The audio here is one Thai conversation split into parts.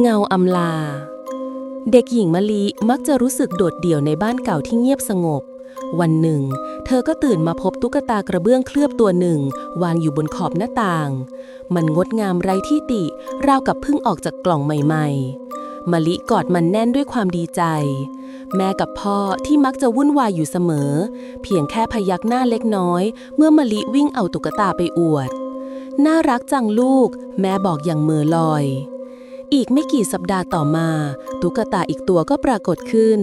เงาอำลา เด็กหญิงมะลิมักจะรู้สึกโดดเดี่ยวในบ้านเก่าที่เงียบสงบ วันหนึ่ง เธอก็ตื่นมาพบตุ๊กตากระเบื้องเคลือบตัวหนึ่ง วางอยู่บนขอบหน้าต่าง มันงดงามไร้ที่ติ ราวกับเพิ่งออกจากกล่องใหม่ๆมะลิกอดมันแน่นด้วยความดีใจ แม่กับพ่อที่มักจะวุ่นวายอยู่เสมอ เพียงแค่พยักหน้าเล็กน้อย เมื่อมะลิวิ่งเอาตุ๊กตาไปอวด น่ารักจังลูก แม่บอกอย่างเมือลอย อีกไม่กี่สัปดาห์ต่อมา ตุ๊กตาอีกตัวก็ปรากฏขึ้น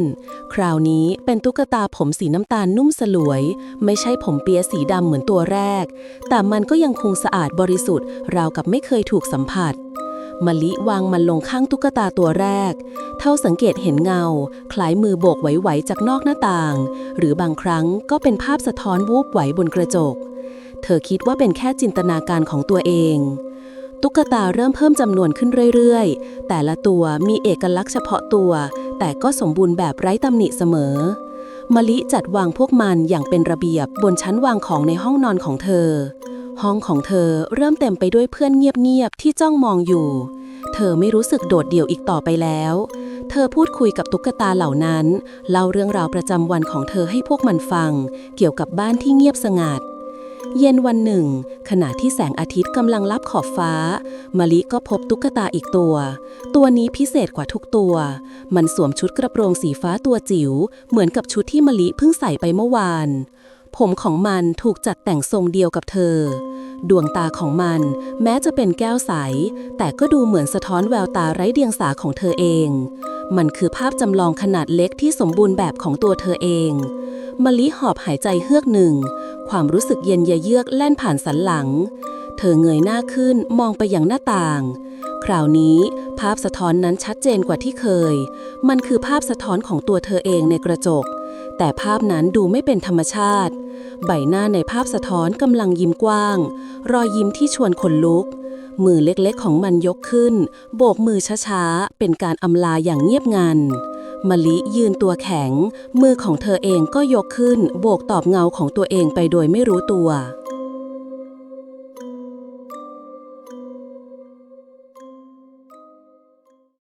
คราวนี้เป็นตุ๊กตาผมสีน้ำตาลนุ่มสลวย ไม่ใช่ผมเปียสีดำเหมือนตัวแรก แต่มันก็ยังคงสะอาดบริสุทธิ์ ราวกับไม่เคยถูกสัมผัสมะลิวางมันลงข้างตุ๊กตาตัวแรก เท่าสังเกตเห็นเงา คล้ายมือโบกไหวๆจากนอกหน้าต่าง หรือบางครั้งก็เป็นภาพสะท้อนวูบไหวบนกระจก เธอคิดว่าเป็นแค่จินตนาการของตัวเอง ตุ๊กตาเริ่มเพิ่มจำนวนขึ้นเรื่อยๆ แต่ละตัวมีเอกลักษณ์เฉพาะตัว แต่ก็สมบูรณ์แบบไร้ตำหนิเสมอ มะลิจัดวางพวกมันอย่างเป็นระเบียบบนชั้นวางของในห้องนอนของเธอ ห้องของเธอเริ่มเต็มไปด้วยเพื่อนเงียบๆที่จ้องมองอยู่ เธอไม่รู้สึกโดดเดี่ยวอีกต่อไปแล้ว เธอพูดคุยกับตุ๊กตาเหล่านั้น เล่าเรื่องราวประจำวันของเธอให้พวกมันฟัง เกี่ยวกับบ้านที่เงียบสงัด เย็นวันหนึ่ง ขณะที่แสงอาทิตย์กำลังลับขอบฟ้ามะลิก็พบตุ๊กตาอีกตัว ตัวนี้พิเศษกว่าทุกตัว มันสวมชุดกระโปรงสีฟ้าตัวจิ๋ว เหมือนกับชุดที่มะลิเพิ่งใส่ไปเมื่อวาน ผมของมันถูกจัดแต่งทรงเดียวกับเธอ ดวงตาของมันแม้จะเป็นแก้วใส แต่ก็ดูเหมือนสะท้อนแววตาไร้เดียงสาของเธอเอง มันคือภาพจำลองขนาดเล็กที่สมบูรณ์แบบของตัวเธอเองมะลิหอบหายใจเฮือกหนึ่ง ความรู้สึกเย็นยะเยือกแล่นผ่านสันหลัง เธอเงยหน้าขึ้นมองไปยังหน้าต่าง คราวนี้ภาพสะท้อนนั้นชัดเจนกว่าที่เคย มันคือภาพสะท้อนของตัวเธอเองในกระจก แต่ภาพนั้นดูไม่เป็นธรรมชาติ ใบหน้าในภาพสะท้อนกำลังยิ้มกว้าง รอยยิ้มที่ชวนขนลุก มือเล็กๆของมันยกขึ้น โบกมือช้าๆ เป็นการอำลาอย่างเงียบงัน มะลิยืนตัวแข็ง มือของเธอเองก็ยกขึ้น โบกตอบเงาของตัวเองไปโดยไม่รู้ตัว